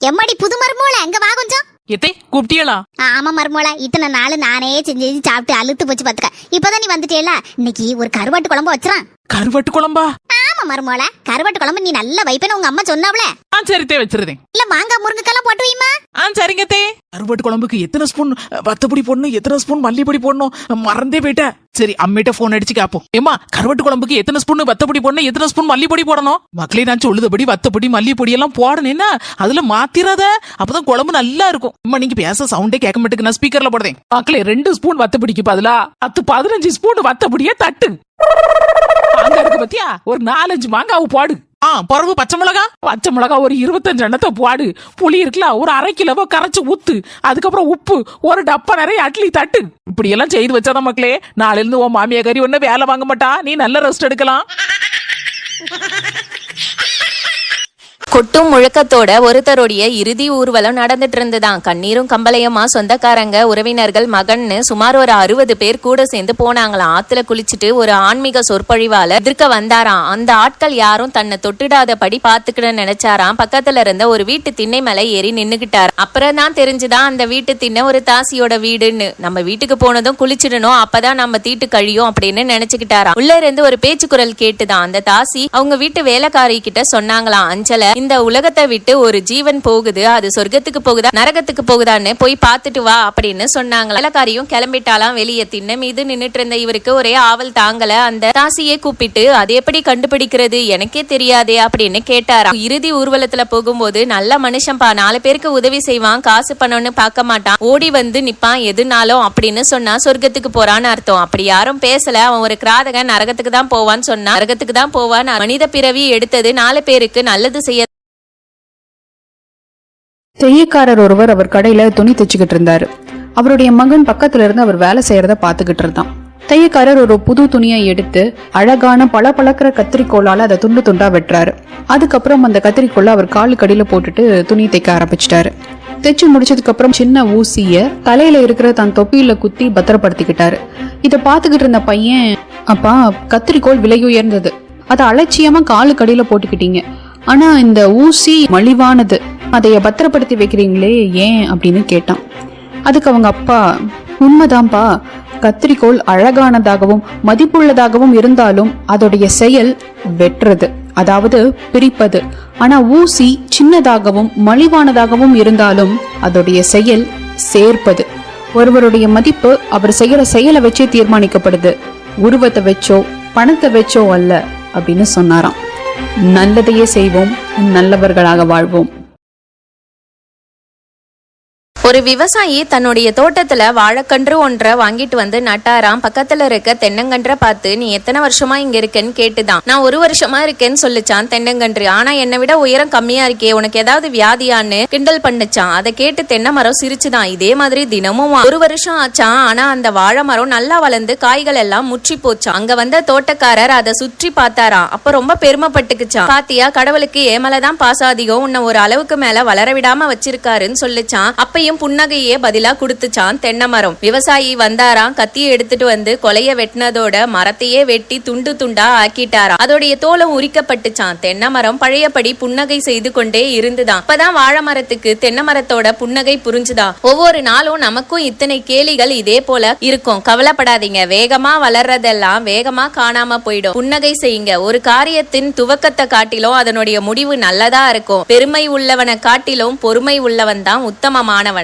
எம்மாடி புது மருமோல அங்க வா கொஞ்சம். எத்தே கூப்பிட்டியலா? ஆமா மருமோல இத்தனை நாள் நானே செஞ்சு செஞ்சு சாப்பிட்டு அழுத்து போச்சு பாத்துக்க. இப்பதான் நீ வந்துட்டேல இன்னைக்கு ஒரு கருவாட்டு குழம்பு வச்சுறான் கருவாட்டு குழம்பா? ஆமா மருமோல கருவாட்டு குழம்பு நீ நல்லா வைப்பேன்னு உங்க அம்மா சொன்னாவல ஆ சரி தே வச்சிருந்தேன் இல்ல மாங்காய் முருங்கைக்கெல்லாம் போட்டு வைமா. ஆ சரிங்க தே. கருவாட்டு குழம்புக்கு எத்தனை ஸ்பூன் வத்தப்பொடி போடணும் எத்தனை ஸ்பூன் மல்லிப்பொடி போடணும்? மறந்தே போயிட்டேன். சரி அம்மிட்ட போன் அடிச்சு கேப்போம். ஏமா கருவாட்டு குழம்புக்கு எத்தனை ஸ்பூன் வத்தப்பொடி போடணும் எத்தனை ஸ்பூன் மல்லிப்பொடி போடணும்? மக்களே நான் சொல்லுதபடி வத்தப்பொடி மல்லிப்பொடி எல்லாம் போடணும்னா அதுல மாத்திராத? அப்பதான் குழம்பு நல்லா இருக்கும். அம்மா நீங்க பேச சவுண்டே கேட்க மாட்டேங்க நான் ஸ்பீக்கர்ல போடுறேன். மக்களே ரெண்டு ஸ்பூன் வத்தப்பொடிக்கு பதிலா பத்து பதினஞ்சு ஸ்பூன் வத்தப்பொடியே தட்டு. மாங்காய் இருக்கு பத்தியா? ஒரு நாலஞ்சு மாங்காவை போடு. ஆ பிறகு பச்சை மிளகா? பச்சை மிளகா ஒரு இருபத்தஞ்சு எண்ணத்தை போடு. புளி இருக்குல்ல ஒரு அரை கிலோவோ கரைச்சு ஊத்து. அதுக்கப்புறம் உப்பு ஒரு டப்பா நிறைய அட்லி தட்டு. இப்படி எல்லாம் செய்து வச்சாதான் மக்களே நாளிலிருந்து உன் மாமியா கறி ஒன்னும் வேலை வாங்க மாட்டா. நீ நல்ல ரெஸ்ட் எடுக்கலாம். கொட்டும் முழக்கத்தோட ஒருத்தருடைய இறுதி ஊர்வலம் நடந்துட்டு இருந்துதான் கண்ணீரும் கம்பளையுமா சொந்தக்காரங்க உறவினர்கள் மகன்னு சுமார் ஒரு அறுபது பேர் கூட சேர்ந்து போனாங்களாம் ஆத்துல குளிச்சுட்டு ஒரு ஆன்மீக சொற்பொழிவால எதிர்க்க வந்தாராம் அந்த ஆட்கள் யாரும் தன்னை தொட்டுடாதபடி பாத்துக்கிட நினைச்சாராம். பக்கத்துல இருந்த ஒரு வீட்டு திண்ணை மேல ஏறி நின்னுகிட்டார். அப்புறம் தான் தெரிஞ்சுதான் அந்த வீட்டு திண்ணை ஒரு தாசியோட வீடுன்னு. நம்ம வீட்டுக்கு போனதும் குளிச்சிடணும் அப்பதான் நம்ம தீட்டு கழியும் அப்படின்னு நினைச்சுக்கிட்டாராம். உள்ள இருந்து ஒரு பேச்சு குரல் கேட்டுதான். அந்த தாசி அவங்க வீட்டு வேலைக்காரி கிட்ட சொன்னாங்களாம் அஞ்சலை இந்த உலகத்தை விட்டு ஒரு ஜீவன் போகுது அது சொர்க்கத்துக்கு போகுதா நரகத்துக்கு போகுதான்னு போய் பார்த்துட்டு வா அப்படின்னு சொன்னாங்க. வேலைக்காரியும் கிளம்பிட்டாலாம் வெளியே. தின்ன மீது நின்னுட்டு இருந்த இவருக்கு ஒரே ஆவல் தாங்கல. அந்த தாசியை கூப்பிட்டு அது எப்படி கண்டுபிடிக்கிறது? எனக்கே தெரியாதே அப்படின்னு கேட்டாராம். இறுதி ஊர்வலத்துல போகும்போது நல்ல மனுஷன்பா நாலு பேருக்கு உதவி செய்வான் காசு பண்ணணும்னு பார்க்க மாட்டான். ஓடி வந்து நிப்பான் எதுனாலும் அப்படின்னு சொன்னா சொர்க்கத்துக்கு போறான்னு அர்த்தம். அப்படி யாரும் பேசல. அவன் ஒரு கிராதகன் நரகத்துக்கு தான் போவான்னு சொன்னா நரகத்துக்கு தான் போவான் மனித பிறவி எடுத்தது நாலு பேருக்கு நல்லது செய்ய தையக்காரர் ஒருவர் அவர் கடையில துணி தைச்சுக்கிட்டு இருந்தாரு. அவருடைய மகன் பக்கத்துல இருந்து அவர் வேலை செய்யறத பாத்துக்கிட்டு இருந்தான். தையக்காரர் ஒரு புது துணியை எடுத்து அழகான பல பழக்கிற கத்திரிக்கோளால அதை துண்டு துண்டா வெட்டுறாரு. அதுக்கப்புறம் அந்த கத்திரிக்கோளை அவர் காலு கடியில போட்டுட்டு துணி தைக்க ஆரம்பிச்சிட்டாரு. தைச்சு முடிச்சதுக்கு அப்புறம் சின்ன ஊசிய தலையில இருக்கிற தன் தொப்பியில குத்தி பத்திரப்படுத்திக்கிட்டாரு. இதை பாத்துக்கிட்டு இருந்த பையன் அப்பா கத்திரிக்கோள் விலை உயர்ந்தது. அதை அலட்சியமா காலு கடியில போட்டுக்கிட்டீங்க. ஆனா இந்த ஊசி மலிவானது. அதைய பத்திரப்படுத்தி வைக்கிறீங்களே ஏன் அப்படின்னு கேட்டான். அதுக்கு அவங்க அப்பா உண்மைதான்ப்பா கத்திரிக்கோள் அழகானதாகவும் மதிப்புள்ளதாகவும் இருந்தாலும் அதோடைய செயல் வெட்டுறது அதாவது பிரிப்பது. ஆனா ஊசி சின்னதாகவும் மலிவானதாகவும் இருந்தாலும் அதோடைய செயல் சேர்ப்பது. ஒருவருடைய மதிப்பு அவர் செய்யற செயலை வச்சே தீர்மானிக்கப்படுது. உருவத்தை வச்சோ பணத்தை வச்சோ அல்ல அப்படின்னு சொன்னாராம். நல்லதையே செய்வோம் நல்லவர்களாக வாழ்வோம். ஒரு விவசாயி தன்னுடைய தோட்டத்துல வாழைக்கன்று ஒன்றை வாங்கிட்டு வந்து நட்டாராம் பக்கத்துல இருக்க தென்னங்கன்றை பார்த்து நீ எத்தனை வருஷமா இங்க இருக்கேன்னு கேட்டுதான். நான் ஒரு வருஷமா இருக்கேன்னு சொல்லிச்சான் தென்னங்கன்று. ஆனா என்னை விட உயரம் கம்மியா இருக்கே உனக்கு ஏதாவது வியாதியான்னு கிண்டல் பண்ணுச்சான். அதை கேட்டு தென்னை மரம் சிரிச்சுதான். இதே மாதிரி தினமும் ஒரு வருஷம் ஆச்சான் ஆனா அந்த வாழை மரம் நல்லா வளர்ந்து காய்கள் எல்லாம் முற்றி போச்சான் அங்க வந்த தோட்டக்காரர் அதை சுற்றி பார்த்தாராம். அப்ப ரொம்ப பெருமைப்பட்டுக்குச்சான் பாத்தியா கடவுளுக்கு ஏமலதான் பாசாதியோ உன்னை ஒரு அளவுக்கு மேல வளர விடாம வச்சிருக்காருன்னு சொல்லிச்சான் அப்பயும் புன்னகையே பதிலா கொடுத்துச்சான் தென்னை மரம் விவசாயி வந்தாராம் கத்திய எடுத்துட்டு வந்து கொலைய வெட்டினதோட மரத்தையே வெட்டி துண்டு துண்டா ஆக்கிட்டாராம். அதோடைய தோலம் உரிக்கப்பட்டுச்சான். தென்னை மரம் பழையபடி புன்னகை செய்து கொண்டே இருந்துதான். அப்பதான் வாழை மரத்துக்கு தென்னை மரத்தோட புன்னகை புரிஞ்சுதா. ஒவ்வொரு நாளும் நமக்கும் இத்தனை கேலிகள் இதே போல இருக்கும். கவலைப்படாதீங்க. வேகமா வளர்றதெல்லாம் வேகமா காணாம போயிடும். புன்னகை செய்யுங்க. ஒரு காரியத்தின் துவக்கத்தை காட்டிலும் அதனுடைய முடிவு நல்லதா இருக்கும். பெருமை உள்ளவனை காட்டிலும் பொறுமை உள்ளவன் தான் உத்தமமானவன்.